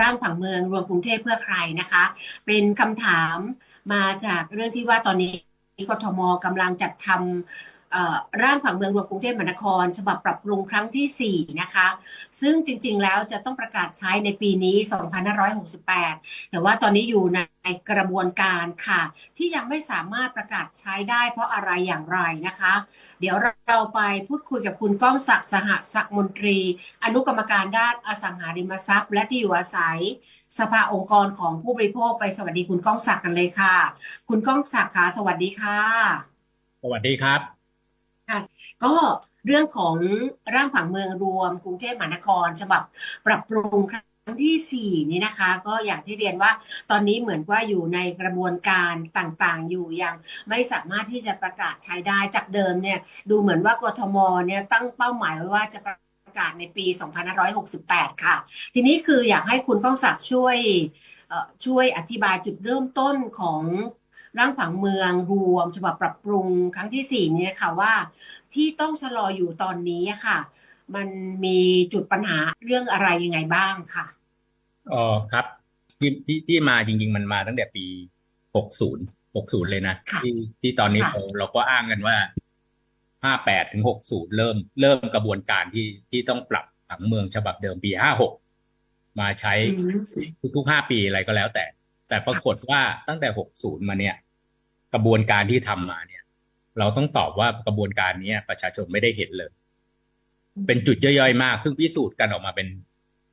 ร่างผังเมืองรวมกรุงเทพเพื่อใครนะคะ เป็นคำถามมาจากเรื่องที่ว่าตอนนี้กทมกำลังจัดทำ ร่างผังเมืองรวมกรุงเทพมหานคร ฉบับปรับปรุงครั้งที่ 4 นะคะ ซึ่งจริงๆ แล้วจะต้องประกาศใช้ในปีนี้ 2568 แต่ว่าตอนนี้อยู่ในกระบวนการค่ะ ที่ยังไม่สามารถประกาศใช้ได้เพราะอะไรอย่างไรนะคะ เดี๋ยวเราไปพูดคุยกับคุณก้องศักดิ์สหศักดิ์มนตรี อนุกรรมการด้านอสังหาริมทรัพย์ และที่อยู่อาศัยสภาองค์กรของผู้บริโภคไปสวัสดีคุณก้องศักดิ์กันเลยค่ะ คุณก้องศักดิ์ค่ะสวัสดีค่ะ สวัสดีครับ ก็เรื่องของร่างผังเมืองรวมกรุงเทพมหานครฉบับปรับปรุงครั้งที่สี่นี้นะคะ ก็อย่างที่เรียนว่าตอนนี้เหมือนว่าอยู่ในกระบวนการต่างๆ อยู่ยังไม่สามารถที่จะประกาศใช้ได้จากเดิมเนี่ยดูเหมือนว่ากทมเนี่ยตั้งเป้าหมายไว้ว่าจะประกาศในปี 2568 ค่ะ ทีนี้คืออยากให้คุณก้องศักดิ์ช่วยช่วยอธิบายจุดเริ่มต้นของ ร่างผังเมืองรวมฉบับปรับปรุงครั้งที่สี่นี้นะคะว่า ที่ต้องชะลออยู่ตอนนี้อะค่ะ มันมีจุดปัญหาเรื่องอะไรยังไงบ้างค่ะอ๋อครับที่ที่ที่มาจริง ๆ มันมาตั้งแต่ปีหกศูนย์หกศูนย์เลยนะค่ะที่ที่ตอนนี้ค่ะเราเราก็อ้างกันว่าห้าแปดถึงหกศูนย์เริ่มเริ่มกระบวนการที่ที่ต้องปรับผังเมืองฉบับเดิมปีห้าหกมาใช้อืมทุกๆห้าปีอะไรก็แล้วแต่ แต่ปรากฏว่าตั้งแต่หกศูนย์มาเนี่ย กระบวนการที่ทำมาเนี่ย เราต้องตอบว่ากระบวนการเนี้ย ประชาชนไม่ได้เห็นเลย เป็นจุดย่อยๆมาก ซึ่งพิสูจน์กันออกมาเป็น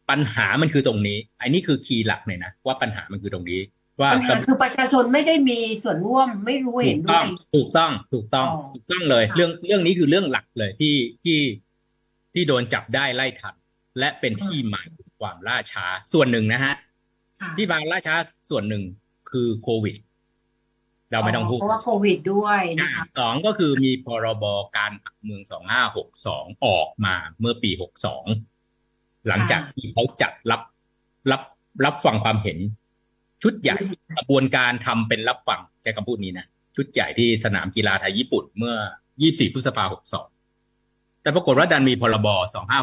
ปัญหามันคือตรงนี้อันนี้คือคีย์หลักเลยนะว่าปัญหามันคือตรงนี้ ว่าปัญหาคือประชาชนไม่ได้มีส่วนร่วมไม่รู้ถูเห็นกด้ต้วองยถูกต้องถูกต้องอ๋อถูกต้องเลยค่ะเรื่องเรื่องนี้คือเรื่องหลักเลยที่ที่ที่โดนจับได้ไล่ทันและเป็นที่มาของความล่าช้าส่วนหนึ่งนะฮะค่ะที่มาล่าช้าส่วนหนึ่งคือโควิด เราไม่ต้องพูดเพราะว่าโควิดด้วยนะคะสองก็คือมีพรบการผังเมืองสองห้าหกสองออกมาเมื่อปีหกสองหลังจากที่เขาจัดรับรับรับฟังความเห็น ชุดใหญ่กระบวนการทำเป็นรับฟังใช้คำพูดนี้นะชุดใหญ่ที่สนามกีฬาไทยญี่ปุ่นเมื่อ 24 พฤษภาหกสองแต่ปรากฏว่าดันมีพรบ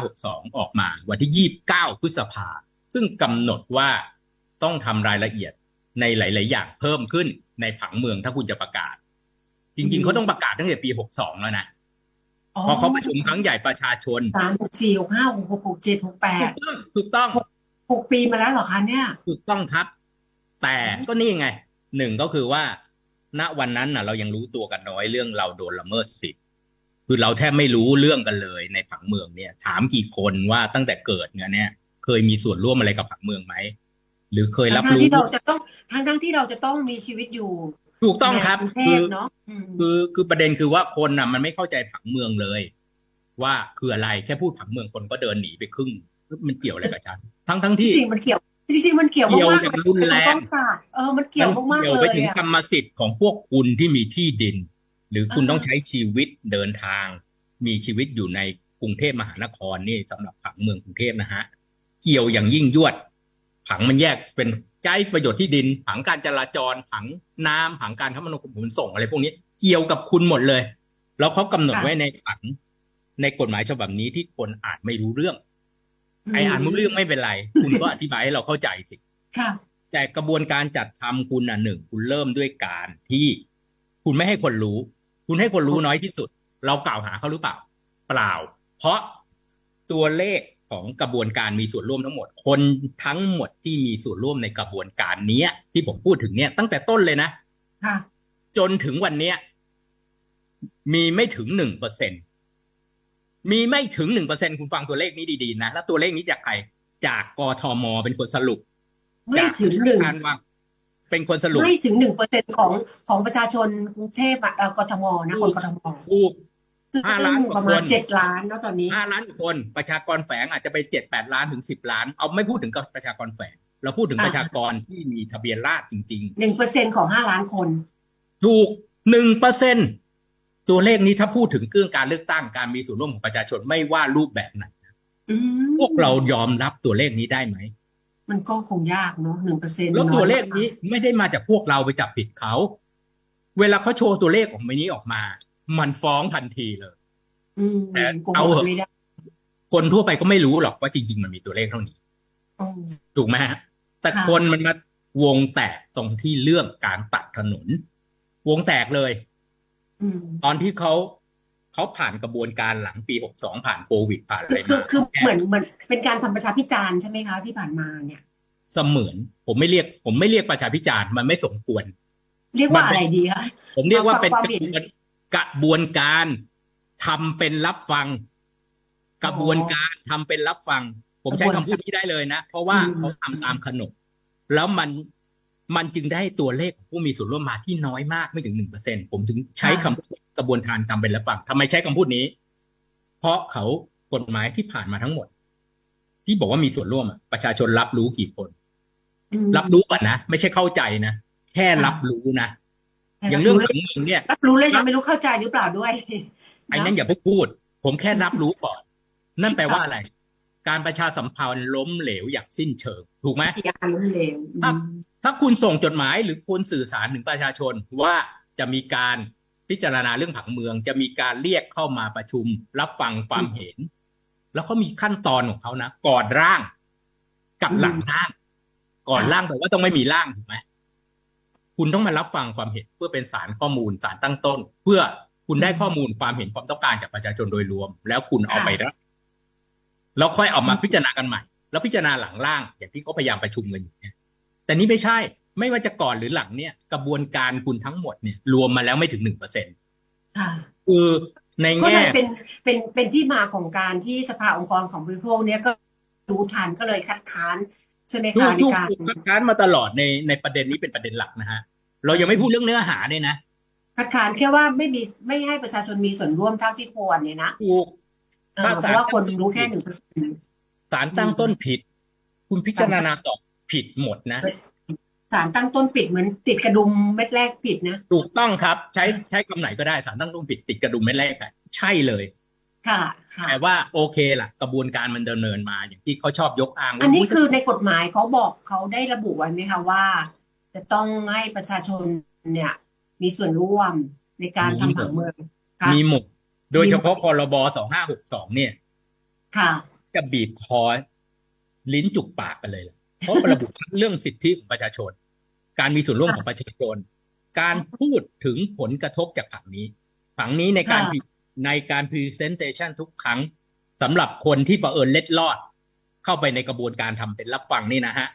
2562 ออกมา วันที่ 29 พฤษภา ซึ่งกำหนดว่าต้องทำรายละเอียดในหลาย ๆ อย่างเพิ่มขึ้น ในผังเมืองถ้าคุณจะประกาศ จริง ๆเขาต้องประกาศตั้งแต่ปี62แล้วนะเพราะเขาประชุมครั้งใหญ่ประชาชนสามหกสี่หกห้าหกหกหกเจ็ดหกแปถูดกต้องถูกต้องหกปีมาแล้วเหรอคะเนี่ย ถูกต้องครับ แต่ก็นี่ไงหนึ่งก็คือว่า ณวันนั้นน่ะ เรายังรู้ตัวกันน้อยเรื่องเราโดนละเมิดสิทธิ์คือเราแทบไม่รู้เรื่องกันเลยในผังเมืองเนี่ย ถามกี่คนว่าตั้งแต่เกิดเนี่ยเนี่ยเคยมีส่วนร่วมอะไรกับผังเมืองไหม หรือเคยรับทั้งๆรู้ที่เราจะต้องทั้งทั้งๆที่เราจะต้องมีชีวิตอยู่ถูกต้องครับในกรุงเทคืพอเนาะอืมคือคือประเด็นคือว่าคนน่ะ มันไม่เข้าใจผังเมืองเลย ว่าคืออะไรแค่พูดผังเมืองคนก็เดินหนีไปครึ่งมันเกี่ยวอะไรกับฉันทั้งทั้งจที่ริงๆมันเกี่ยวจริงๆมันเกี่ยวเกี่ยวมากๆอย่างเลยรุนแรงต้องศาสตร์เออมันเกี่ยวมากๆเกี่ยวเลไปยถึงอะกรรมสิทธิ์ของพวกคุณที่มีที่ดิน หรือคุณอ่าต้องใช้ชีวิตเดินทาง มีชีวิตอยู่ในกรุงเทพมหานครนี่สำหรับผังเมืองกรุงเทพนะฮะ เกี่ยวอย่างยิ่งยวด ผังมันแยกเป็นใช้ประโยชน์ที่ดิน ผังการจราจร ผังน้ำผังการคมนาคมขนส่งอะไรพวกนี้เกี่ยวกับคุณหมดเลย แล้วเขากำหนดไว้ในผังในกฎหมายฉบับนี้ที่คนอ่านไม่รู้เรื่องไอ้อ่านไม่รู้เรื่องไม่เป็นไร คุณก็อธิบายให้เราเข้าใจสิค่ะแต่กระบวนการจัดทำคุณอะหนึ่งคุณเริ่มด้วยการที่คุณไม่ให้คนรู้ คุณให้คนรู้น้อยที่สุด เรากล่าวหาเขาหรือเปล่า เปล่า เพราะตัวเลข ของกระบวนการมีส่วนร่วมทั้งหมด คนทั้งหมดที่มีส่วนร่วมในกระบวนการเนี้ยที่ผมพูดถึงเนี่ยตั้งแต่ต้นเลยนะค่ะจนถึงวันเนี้ยมีไม่ถึงหนึ่งเปอร์เซ็นมีไม่ถึงหนึ่งเปอร์เซ็นคุณฟังตัวเลขนี้ดีๆนะ แล้วตัวเลขนี้จากใคร จากกทมเป็นคนสรุป ไม่ถึงหนึ่งการวางเป็นคนสรุป ไม่ถึงหนึ่งเปอร์เซ็นของของประชาชนกรุงเทพอะเอ่อกทมนะคนกทมถูกซึ่ง ห้าล้านกว่าประมาณคนเจ็ดล้านเนาะตอนนี้ ห้าล้านคนประชากรแฝงอาจจะไปเจ็ดแปดล้านถึงสิบล้าน เอาไม่พูดถึงกับประชากรแฝง เราพูดถึงอ่าประชากรที่มีทะเบียนราษฎร์จริง หนึ่งเปอร์เซ็นของห้าล้านคน ๆ ถูกหนึ่งเปอร์เซ็นตัวเลขนี้ถ้าพูดถึงเรื่องการเลือกตั้งการมีส่วนร่วมของประชาชนไม่ว่ารูปแบบไหนอืมพวกเรายอมรับตัวเลขนี้ได้ไหม มันก็คงยากเนาะหนึ่งเปอร์เซ็นต์แล้วตัวเลขนี้ไม่ได้มาจากพวกเราไปจับผิดเขา เวลาเขาโชว์ตัวเลขของนี้ออกมา มันฟ้องทันทีเลยอืมแต่คงเอาเหอะไม่ได้คนทั่วไปก็ไม่รู้หรอกว่าจริง ๆ มันมีตัวเลขเท่านี้อืมถูกไหมฮะแต่ค่ะคนมันมาวงแตกตรงที่เรื่องการตัดถนน วงแตกเลยอืมตอนที่เขาเขาผ่านกระบวนการหลังปีหกสองผ่านโควิดผ่านอะไรคือมาคือเหมือนเหมือนเป็นการทำประชาพิจารณ์ใช่ไหมคะที่ผ่านมาเนี่ย เสมือน ผมไม่เรียก ผมไม่เรียกประชาพิจารณ์มันไม่สมควร เรียกว่าอะไรดีคะผมเรียกว่ามาฟังเป็นความ กระเห็นบวนกระบวนการทำเป็นรับฟัง กระบวนการทำเป็นรับฟัง ผมใช้กระบคำวนพูดนี้ได้เลยนะเพราะว่าอืมเขาทำตามขนบแล้วมันมันจึงได้ตัวเลขของผู้มีส่วนร่วมมาที่น้อยมากไม่ถึงหนึ่งเปอร์เซ็นผมถึงใช้คำพูดกระบวนการทำเป็นรับฟังทำไมใช้คำพูดนี้ เพราะเขากฎหมายที่ผ่านมาทั้งหมด ที่บอกว่ามีส่วนร่วมอะประชาชนรับรู้กี่คนอืมรับรู้ก่อนนะ ไม่ใช่เข้าใจนะ แค่ค่ะรับรู้นะ อย่างเรื่องของเมืองเนี่ยรับรู้แล้วยังไม่รู้เข้าใจหรือเปล่าด้วยไอ้นั่นอย่าเพิ่งพูด ผมแค่รับรู้ก่อน นั่นแปลว่าอะไร การประชาสัมพันธ์ล้มเหลวอย่างสิ้นเชิง ถูกไหมยาล้มเหลวอืครับมถ้าคุณส่งจดหมายหรือคุณสื่อสารถึงประชาชนว่าจะมีการพิจารณาเรื่องผังเมือง จะมีการเรียกเข้ามาประชุม รับฟังความเห็น แล้วเขามีขั้นตอนของเขานะก่อนร่าง กับหลังร่าง ก่อนร่างแปลว่าต้องไม่มีร่างถูกไหม คุณต้องมารับฟังความเห็นเพื่อเป็นสารข้อมูลสารตั้งต้น เพื่อคุณได้ข้อมูลความเห็นความต้องการจากประชาชนโดยรวม แล้วคุณเอาไปร่างแล้วค่อยเอามาพิจารณากันใหม่ แล้วพิจารณาหลังร่างอย่างที่เขาพยายามประชุมกันอยู่เนี่ยแต่นี่ไม่ใช่ไม่ว่าจะก่อนหรือหลังเนี่ยกระบวนการคุณทั้งหมดเนี่ยรวมมาแล้วไม่ถึงหนึ่งเปอร์เซ็นค่ะคือในก็เลแง่ยเป็นเป็นเป็นที่มาของการที่สภาองค์กรของบริโภคเนี่ยก็รู้ทันก็เลยคัดค้าน ใช่ไหมทุคะกในทุกการคัดค้านมาตลอดในในประเด็นนี้เป็นประเด็นหลักนะฮะเรายังไม่พูดเรื่องเนื้อหาเลยนะคัดค้านแค่ว่าไม่มีไม่ให้ประชาชนมีส่วนร่วมเท่าที่ควรเนี่ยนะถูกเออถ้าเพศาลราะว่าคนรู้แค่หนึ่งเปอร์เซ็นต์สารตั้งต้นผิด คุณพิจารณาต่อผิดหมดนะสารตั้งต้นปิดเหมือนติดกระดุมเม็ดแรกปิดนะถูกต้องครับ ใช้ใช้คำไหนก็ได้สารตั้งต้นผิดติดกระดุมไม่แรกอะใช่เลย ค่ะค่ะแต่ว่าโอเคล่ะ กระบวนการมันดำเนินมาอย่างที่เขาชอบยกอ้างว่าอันนี้คือในกฎหมายเขาบอกเขาได้ระบุไว้ไหมคะว่า จะต้องให้ประชาชนเนี่ย มีส่วนร่วมในการทำผังเมืองค่ะมีหมดโดยเฉพาะพรบสองห้าหกสองเนี่ย ค่ะจะบีบคอลิ้นจุกปากกันเลยล่ะเพราะระบุทั้งเรื่องสิทธิของประชาชน การมีส่วนร่วมของประชาชน การพูดถึงผลกระทบจากผังนี้ ผังนี้ในการค่ะ ในการพรีเซนเตชันทุกครั้งสำหรับคนที่ประเผอิญเล็ดลอด เข้าไปในกระบวนการทำเป็นรับฟังนี่นะฮะ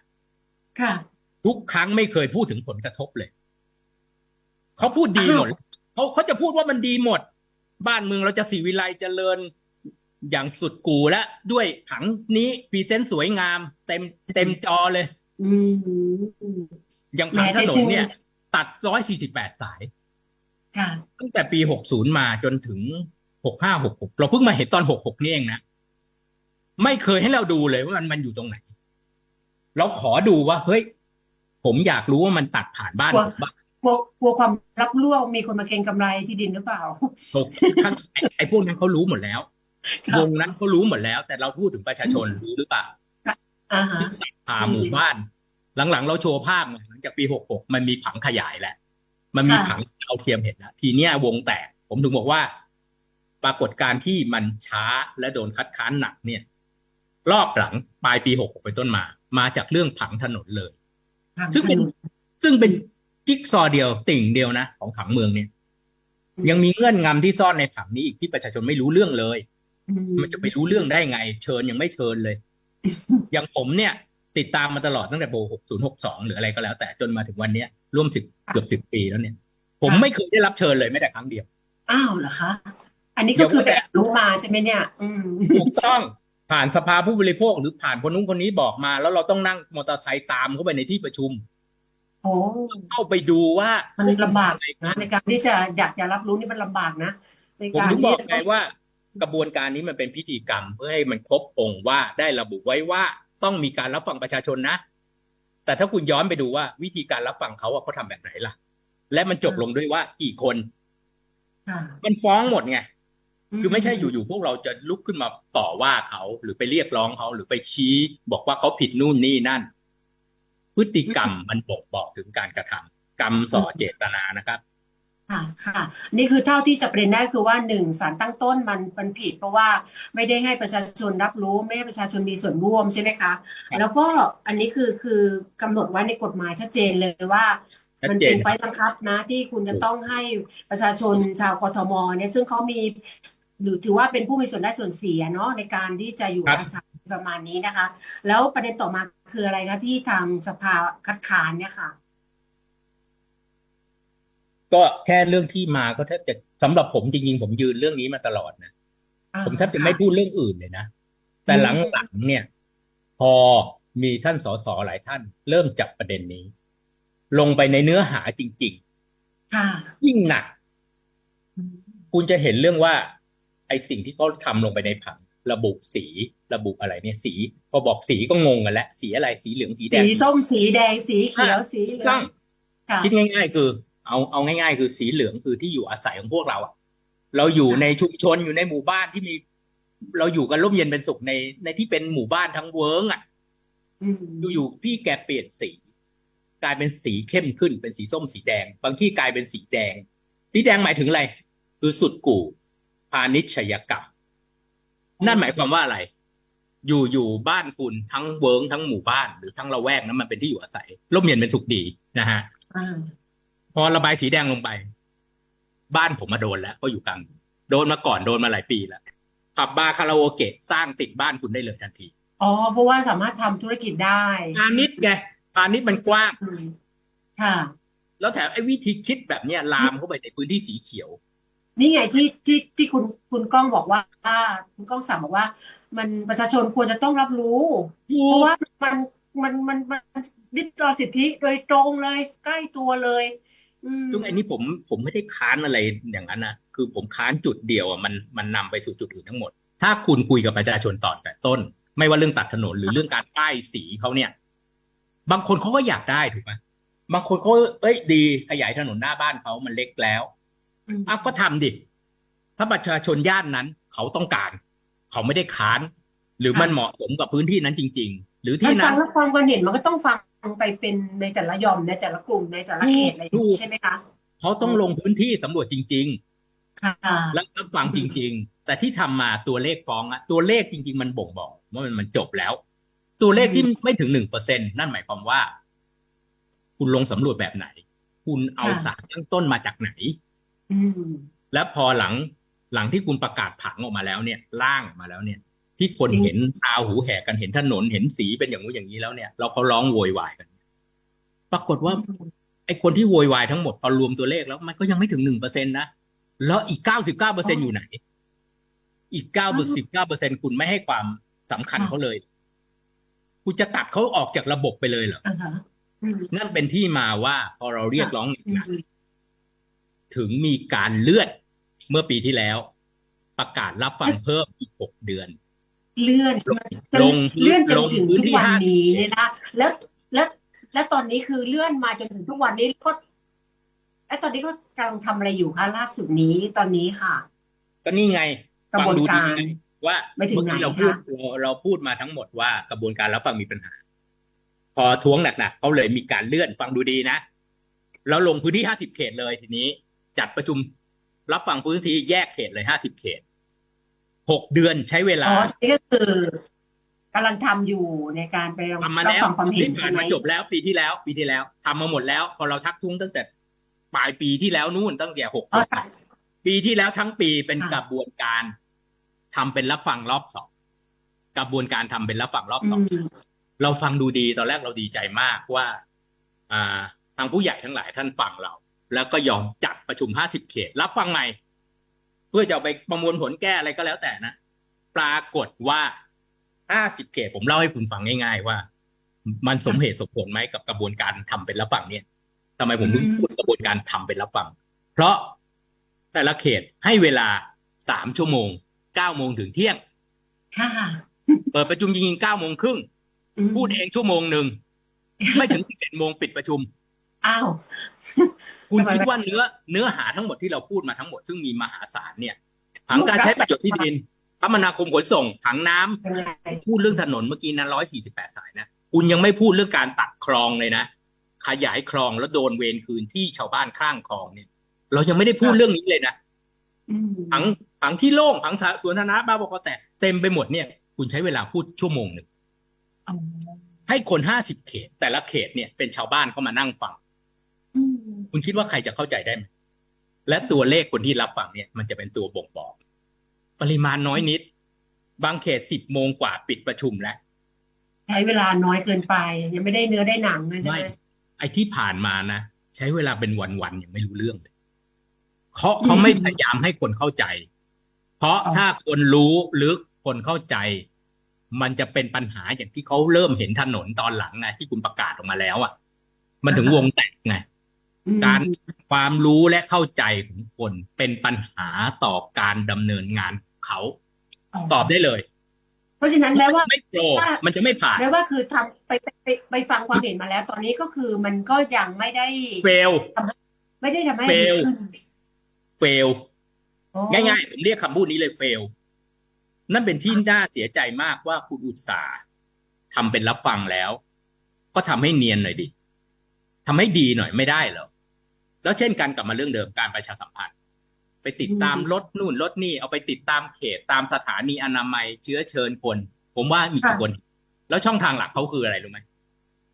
ค่ะ ทุกครั้งไม่เคยพูดถึงผลกระทบเลย เขาพูดดีหมดเขาเขาจะพูดว่ามันดีหมด บ้านเมืองเราจะสีวิไลเจริญอย่างสุดกูและด้วยผังนี้พรีเซนต์สวยงาม เต็มเต็มจอเลยอืมอย่างผังถนนเนี่ย ตัดร้อยสี่สิบแปดสายค่ะตั้งแต่ปีหกศูนย์มาจนถึง หกห้าหกหกเราเพิ่งมาเห็นตอนหกหกนี่เองนะไม่เคยให้เราดูเลยว่ามันมันอยู่ตรงไหน เราขอดูว่า เฮ้ย ผมอยากรู้ว่ามันตัดผ่านบ้านกลัวผมบ้างกลัวกลัวความลับล่วงมีคนมาเก็งกำไรที่ดินหรือเปล่าตกข้างไอ้ไอ้พวกนั้นเขารู้หมดแล้วค่ะวงนั้นเขารู้หมดแล้ว แต่เราพูดถึงประชาชนรู้หรือเปล่าอ่าฮะที่ตัดผ่าหมู่บ้าน หลังๆ เราโชว์ภาพมาหลังจากปีหกหกมันมีผังขยายแล้วมันมีผังเอาเทียมเห็นแล้วทีเนี้ยวงแตกผมถึงบอกว่า ปรากฏการณ์ที่มันช้าและโดนคัดค้านหนักเนี่ย รอบหลังปลายปีหกหกเป็นต้นมา มาจากเรื่องผังถนนเลย ซึ่งเป็นซึ่งเป็นจิ๊กซอว์เดียวติ่งเดียวนะของผังเมืองเนี่ย ยังมีเงื่อนงำที่ซ่อนในผังนี้อีกที่ประชาชนไม่รู้เรื่องเลยอืมันจะไปรู้เรื่องได้ไง เชิญยังไม่เชิญเลย อย่างผมเนี่ย ติดตามมาตลอดตั้งแต่โบหกศูนย์หกสองหรืออะไรก็แล้ว แต่จนมาถึงวันเนี้ยร่วมสิบเกือบสิบปีแล้วเนี่ย ผมไม่เคยได้รับเชิญเลยแม้แต่ครั้งเดียว อ้าวเหรอคะ อันนี้ก็คือเดี๋แบยวบรู้มาใช่ไหมเนี่ย อืมถูกต้องผ่านสภาผู้บริโภคหรือผ่านคนนู้นคนนี้บอกมา แล้วเราต้องนั่งมอเตอร์ไซค์ตามเข้าไปในที่ประชุมโอ้เข้าไปดูว่ามันลำบากนะในการที่จะอยากจะรับรู้นี่มันลำบากนะในผมการถึงบที่อกไงว่ากระบวนการนี้มันเป็นพิธีกรรมเพื่อให้มันครบองค์ว่าได้ระบุไว้ว่าต้องมีการรับฟังประชาชนนะ แต่ถ้าคุณย้อนไปดูว่าวิธีการรับฟังเขาว่าเขาทำแบบไหนล่ะ และมันจบลงด้วยว่ากี่คนค่ะมันฟ้องหมดไง คือไม่ใช่อยู่ๆพวกเราจะลุกขึ้นมาต่อว่าเขาหรือไปเรียกร้องเขาหรือไปชี้ บอกว่าเขาผิดนู่นนี่นั่น พฤติกรรมมันบ่งบอกถึงการกระทำกรรมส่อเจตนานะครับค่ะค่ะ นี่คือเท่าที่จะเป็นได้คือว่าหนึ่งสารตั้งต้นมันมันผิด เพราะว่าไม่ได้ให้ประชาชนรับรู้ไม่ให้ประชาชนมีส่วนร่วมใช่ไหมคะครับแล้วก็อันนี้คือคือกำหนดไว้ในกฎหมายชัดเจนเลยว่าชัดมันเจเป็นนคไฟรับล์บังคับนะที่คุณจะต้องให้ประชาชนชาวกทมเนี่ยซึ่งเขามี หรือถือว่าเป็นผู้มีส่วนได้ส่วนเสียเนาะในการที่จะอยู่ครับอาศัยประมาณนี้นะคะ แล้วประเด็นต่อมาคืออะไรคะที่ทางสภาคัดค้านเนี่ยค่ะ ก็แค่เรื่องที่มาก็แทบจะสำหรับผมจริงๆผมยืนเรื่องนี้มาตลอดนะอ่าผมแทบจะค่ะไม่พูดเรื่องอื่นเลยนะแต่อืมหลังๆเนี่ย พอมีท่านสสหลายท่าน เริ่มจับประเด็นนี้ ลงไปในเนื้อหาจริงค่ะๆยิ่งหนัก คุณจะเห็นเรื่องว่า ไอ้สิ่งที่เขาทำลงไปในผังระบุสีระบุอะไรเนี่ยสี พอบอกสีก็งงกันแล้วสีอะไรสีเหลืองสีแดสีงส้มสีแดงสีเขียวสีเหลือต้องงค่ะคิดง่าย ๆ คือ เอาเอาง่าย ๆ คือสีเหลืองคือที่อยู่อาศัยของพวกเราอะเราอยู่ค่ะในชุมชนอยู่ในหมู่บ้านที่มี เราอยู่กันร่มเย็นเป็นสุขในในที่เป็นหมู่บ้านทั้งเวิร์งอะอืมอยู่ๆพี่แกเปลี่ยนสี กลายเป็นสีเข้มขึ้นเป็นสีส้มสีแดง บางที่กลายเป็นสีแดง สีแดงหมายถึงอะไร คือสุดกู่พาณิชยกรรม นั่นหมายความว่าอะไร อยู่อยู่บ้านคุณทั้งเวิร์งทั้งหมู่บ้าน หรือทั้งละแวกนั้นมันเป็นที่อยู่อาศัยร่มเย็นเป็นสุขดีนะฮะอ่าพอระบายสีแดงลงไป บ้านผมมาโดนแล้วก็อยู่กลาง โดนมาก่อนโดนมาหลายปีแล้วผับบาร์คาราโอเกะสร้างติดบ้านคุณได้เลยทันทีอ๋อเพราะว่าสามารถทำธุรกิจได้พาณิชย์ไงพาณิชย์มันกว้างอืมค่ะ แล้วแถมไอ้วิธีคิดแบบเนี้ยลามเข้าไปในพื้นที่สีเขียว นี่ไงที่ที่ที่คุณคุณก้องบอกว่าคุณก้องสั่งบอกว่า มันประชาชนควรจะต้องรับรู้เพราะว่ามันมันมันมันริดรอนสิทธิโดยตรงเลยใกล้ตัวเลยอืมซึ่งไอ้นี่ผมผมไม่ได้ค้านอะไรอย่างนั้นนะคือผมค้านจุดเดียวอะมันมันนำไปสู่จุดอื่นทั้งหมด ถ้าคุณคุยกับประชาชนตอนแต่ต้น ไม่ว่าเรื่องตัดถนนหรือเรื่องการป้ายสีเขาเนี่ย บางคนเขาก็อยากได้ถูกไหมบางคนเขาเอ้ยดีขยายถนนหน้าบ้านเขามันเล็กแล้ว อืมอ้าวก็ทำดิ ถ้าประชาชนย่านนั้น เขาต้องการ เขาไม่ได้ค้าน หรือมันเหมาะสมกับพื้นที่นั้นจริง ๆ หรือมัที่นฟันั้งนแล้วความกันเห็นมันก็ต้องฟังไปเป็นในแต่ละหย่อมในแต่ละกลุ่มในแต่ละเขตอะไรอย่างนี้ใช่ไหมคะเขาต้องลงพื้นที่สำรวจจริงค่ะๆแล้วรับฟังจริง ๆ แต่ที่ทำมาตัวเลขฟ้องอะตัวเลขจริง ๆ มันบ่งบอกว่ามันมันจบแล้ว ตัวเลขที่ไม่ถึงหนึ่งเปอร์เซ็นนั่นหมายความว่า คุณลงสำรวจแบบไหน คุณเอาสารตั้งต้นมาจากไหนอืม แล้วพอหลังหลังที่คุณประกาศผังออกมาแล้วเนี่ยร่างออกมาแล้วเนี่ย ที่คนเห็นตาหูแหกกันเห็นถนนเห็นสีเป็นอย่างนู้นอย่างนี้แล้วเนี่ย เราเขาร้องโวยวายกัน ปรากฏว่าไอ้คนที่โวยวายทั้งหมดพอรวมตัวเลขแล้วมันก็ยังไม่ถึงหนึ่งเปอร์เซ็นนะแล้วอีกเก้าสิบเก้าเปอร์เซ็นอยู่ไหน อีกเก้าสิบเก้าเปอร์เซ็นคุณไม่ให้ความสำคัญเขาเลย คุณจะตัดเขาออกจากระบบไปเลยเหรออ่าฮะอืมนั่นเป็นที่มาว่าพอเราเรียกร้องหอืนักมๆ ถึงมีการเลื่อนเมื่อปีที่แล้ว ประกาศรับฟังเพิ่มอีกหกเดือน เลื่อนลงเลื่อนจนลงถึงพื้นทุกที่วันนี้50เนี่ยนะแล้วแล้วแล้วตอนนี้คือเลื่อนมาจนถึงทุกวันนี้ก็ไอ้ตอนนี้ก็กำลังทำอะไรอยู่คะล่าสุดนี้ตอนนี้ค่ะ ก็นี่ไงกระบวนการฟังดูดีๆว่าไม่ถึงเมื่อกี้ไหนเราพูดคะเราเราพูดมาทั้งหมดว่ากระบวนการรับฟังมีปัญหา พอท้วงหนักๆเขาเลยมีการเลื่อนฟังดูดีนะแล้วลงพื้นที่ห้าสิบเขตเลยทีนี้ จัดประชุมรับฟังพื้นที่แยกเขตเลยห้าสิบเขตหกเดือนใช้เวลาอ๋อนี่ก็คือกำลังทำอยู่ในการไปรับทำมาแล้วฟังความเห็นที่ใช่ผ่านไหมมาจบแล้วปีที่แล้ว ปีที่แล้วทำมาหมดแล้ว พอเราทักท้วงตั้งแต่ปลายปีที่แล้วนู่นตั้งแต่หกอ๋อค่ะปีที่แล้วทั้งปีเป็นค่ะกระบวนการทำเป็นรับฟังรอบสองกระบวนการทำเป็นรับฟังรอบอืสองมเราฟังดูดีตอนแรกเราดีใจมากว่า อ่า ทางผู้ใหญ่ทั้งหลายท่านฟังเรา แล้วก็ยอมจัดประชุมห้าสิบเขต รับฟังใหม่ เพื่อจะเอาไปประมวลผลแก้อะไรก็แล้วแต่นะ ปรากฏว่าห้าสิบเขต ผมเล่าให้คุณฟังง่าย ๆ ว่า มันสมเหตุสมผลไหมกับกระบวนการทำเป็นรับฟังเนี่ยทำไมผมถึงอืมพูดกระบวนการทำเป็นรับฟัง เพราะแต่ละเขตให้เวลาสามชั่วโมงเก้าโมงถึงเที่ยง ค่ะ เปิดประชุมจริงๆเก้าโมงครึ่งอืมพูดเองชั่วโมงหนึ่ง ไม่ถึงเจ็ดโมงปิดประชุม อ้าว คุณทำไมคิดว่าเนื้อ เนื้อหาทั้งหมดที่เราพูดมาทั้งหมดซึ่งมีมหาศาลเนี่ยผังการใช้ประโยชน์ที่ดินคมนาคมขนส่งผังน้ำยังไงพูดเรื่องถนนเมื่อกี้นะร้อยสี่สิบแปดสายนะคุณยังไม่พูดเรื่องการตัดคลองเลยนะขยายคลองแล้วโดนเวรคืนที่ชาวบ้านข้างคลองเนี่ย เรายังไม่ได้พูดเรื่องนี้เลยนะอืมผังผังที่โล่งผังสาสวนสาธารณะบ้าบอแต่เต็มไปหมดเนี่ย คุณใช้เวลาพูดชั่วโมงหนึ่งอ๋อให้คนห้าสิบเขต แต่ละเขตเนี่ยเป็นชาวบ้านเข้ามานั่งฟังอืม คุณคิดว่าใครจะเข้าใจได้ไหมและตัวเลขคนที่รับฟังเนี่ย มันจะเป็นตัวบ่งบอก ปริมาณน้อยนิด บางเขตสิบโมงกว่าปิดประชุมแล้ว ใช้เวลาน้อยเกินไป ยังไม่ได้เนื้อได้หนังเลยใช่ไม่ไหมไอ้ที่ผ่านมานะใช้เวลาเป็นวันๆยังไม่รู้เรื่องเลยเขาเขาไม่พยายามให้คนเข้าใจ เพราะถ้าคนรู้ลึกคนเข้าใจ มันจะเป็นปัญหาอย่างที่เขาเริ่มเห็นถนนตอนหลังไงที่คุณประกาศออกมาแล้วอะ มันถึงวงแตกไงอืม การความรู้และเข้าใจของคนเป็นปัญหาต่อการดำเนินงานของเขาตอบได้เลย เพราะฉะนั้นแม้ว่าไม่โปรมันจะไม่ผ่านแม้ว่าคือทำไปไปไปไปฟังความเห็นมาแล้ว ตอนนี้ก็คือมันก็ยังไม่ได้เฟลไม่ได้ทำให้ fail ดีขึ้นเฟลอ๋อง่ายๆผมเรียกคำพูดนี้เลยเฟลนั่นเป็นที่น่าเสียใจมากว่าคุณอุตสาห์ทำเป็นรับฟังแล้ว ก็ทำให้เนียนหน่อยดิทำให้ดีหน่อยไม่ได้เหรอ แล้วเช่นกันกลับมาเรื่องเดิมการประชาสัมพันธ์ ไปติดตามรถนู่นรถนี่เอาไปติดตามเขตตามสถานีอนามัยเชื้อเชิญคน ผมว่ามีกี่คนแล้วช่องทางหลักเขาคืออะไรรู้ไหม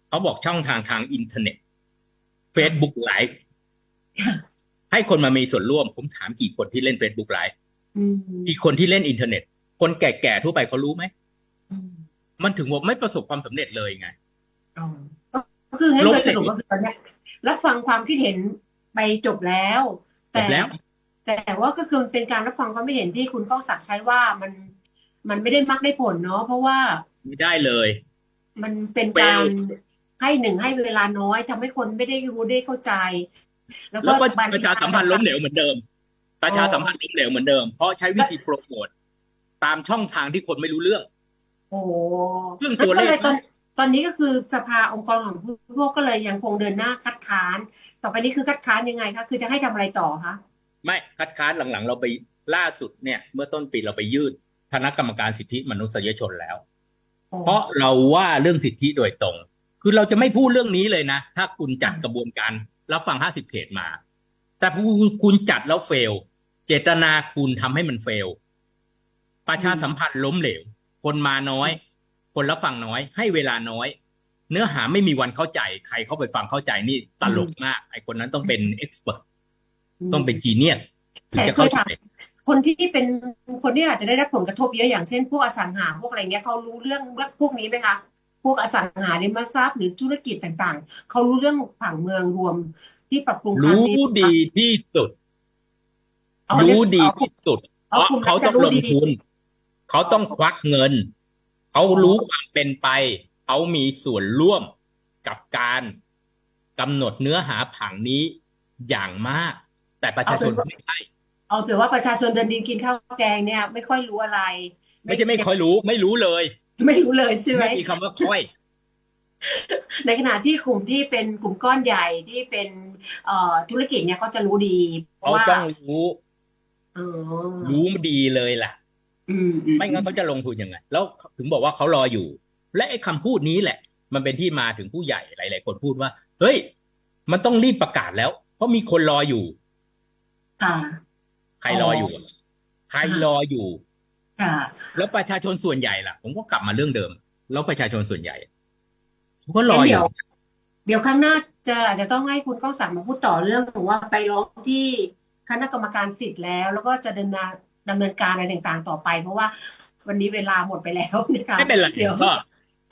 เขาบอกช่องทางทางอินเทอร์เน็ต Facebook Live ให้คนมามีส่วนร่วม ผมถามกี่คนที่เล่น Facebook Live อืมกี่คนที่เล่นอินเทอร์เน็ต คนแก่ๆทั่วไปเขารู้ไหมอืมมันถึงว่าไม่ประสบความสำเร็จเลยไงอ๋อก็คือให้ลบโดยเสร็สจรุปก็คือตอนเนี้ยรับฟังความคิดเห็น ไปจบแล้วจแต่บแล้ว แต่ว่าก็คือมันเป็นการรับฟังความคิดเห็นที่คุณก้องศักดิ์ใช้ว่ามันมันไม่ได้มักได้ผลเนาะเพราะว่าไม่ได้เลย มันเป็นการ fail ให้หนึ่งให้เวลาน้อยทำให้คนไม่ได้รู้ได้เข้าใจ แล้วก็แล้วก็บงประชาสัมพันธ์ล้มเหลวเหมือนเดิม ประชาสัมพันธ์ล้มเหลวเหมือนเดิม เพราะใช้วิธีโปรโมทตามช่องทางที่คนไม่รู้เรื่อง โอ้โหเรื่องตัวเลขแก็ย ตอนตอนนี้ก็คือสภาองค์กรของผู้บริโภคก็เลยยังคงเดินหน้าคัดค้าน ต่อไปนี้คือคัดค้านยังไงคะคือจะให้ทำอะไรต่อคะไม่คัดค้านหลังๆ เราไปล่าสุดเนี่ย เมื่อต้นปีเราไปยื่นคณะกรรมการสิทธิมนุษยชนแล้วโอ้เพราะเราว่าเรื่องสิทธิโดยตรง คือเราจะไม่พูดเรื่องนี้เลยนะ ถ้าคุณจัดกระบวนการรับฟัง 50 เขตมา แต่คุณจัดแล้วเฟล เจตนาคุณทำให้มันเฟล ประชาสัมพันธ์ล้มเหลว คนมาน้อย คนรับฟังน้อย ให้เวลาน้อย เนื้อหาไม่มีวันเข้าใจ ใครเข้าไปฟังเข้าใจนี่ตลกมาก ไอ้คนนั้นต้องเป็นเอ็กซ์เพรสต้องเป็นจีเนียสถึงแต่จะเคเข้ายใจถามคนที่เป็นคนที่อาจจะได้รับผลกระทบเยอะอย่างเช่นพวกอสังหาพวกอะไรเงี้ยเขารู้เรื่องพวกนี้ไหมคะพวกอสังหาริมทรัพย์หรือธุรกิจต่างๆ เขารู้เรื่องผังเมืองรวมที่ปรับปรุงครั้งรู้นี้ดีที่สุดเอารู้ดีเอาที่สุดเพเอาราะกลุ่มนั้นเขาต้องจะรู้ลงดีทุน เขาต้องควักเงิน เขารู้ความเป็นไป เขามีส่วนร่วมกับการกำหนดเนื้อหาผังนี้อย่างมาก แต่ประชาชนไม่ใช่เอาเผื่อว่าประชาชนเดินดินกินข้าวแกงเนี่ย ไม่ค่อยรู้อะไร ไม่ใช่ไม่ค่อยรู้ ไม่รู้เลย ไม่รู้เลยใช่ไหมไม่มีคำว่าค่อย ในขณะที่กลุ่มที่เป็นกลุ่มก้อนใหญ่ที่เป็นเอ่อธุรกิจเนี่ยเขาจะรู้ดี เพเขาราะว่าต้องรู้อ๋อรู้ดีเลยล่ะอืมอื ไม่งั้นเขาจะลงทุนยังไง แล้วถึงบอกว่าเขารออยู่ และไอ้คำพูดนี้แหละ มันเป็นที่มาถึงผู้ใหญ่หลาย ๆ คนพูดว่า เฮ้ย มันต้องรีบประกาศแล้ว เพราะมีคนรออยู่ค่ะใครรออยู่อะใครรออยู่ค่ะแล้วประชาชนส่วนใหญ่ล่ะ ผมก็กลับมาเรื่องเดิม แล้วประชาชนส่วนใหญ่เขาก็รองั้นอเดี๋ยู่ยวเดี๋ยวครั้งหน้าจะอาจจะต้องให้คุณก้องศักดิ์มาพูดต่อเรื่องของว่าไปร้องที่คณะกรรมการสิทธิ์แล้ว แล้วก็จะดำเนิน ดำเนินการอะไรต่างๆ ต่อไป เพราะว่าวันนี้เวลาหมดไปแล้วนะคะไม่เป็นไรเดี๋ยวก็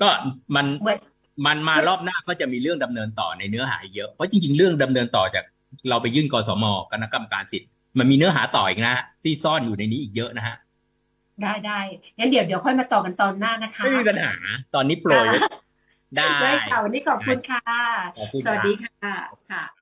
ก็มันเหมือนมันมารอบหน้าก็จะมีเรื่องดำเนินต่อในเนื้อหาเยอะเพราะจริง ๆ เรื่องดำเนินต่อจากเราไปยื่นกสมคณะกรรมการสิทธิ์มันมีเนื้อหาต่ออีกนะฮะที่ซ่อนอยู่ในนี้อีกเยอะนะฮะได้ได้งั้นเดี๋ยวเดี๋ยวค่อยมาต่อกันตอนหน้านะคะไม่มีปัญหาตอนนี้โปรยไว้ได้ได้ค่ะวันนี้ขอบคุณค่ะขอบคุณสวัสครับดีค่ะค่ะ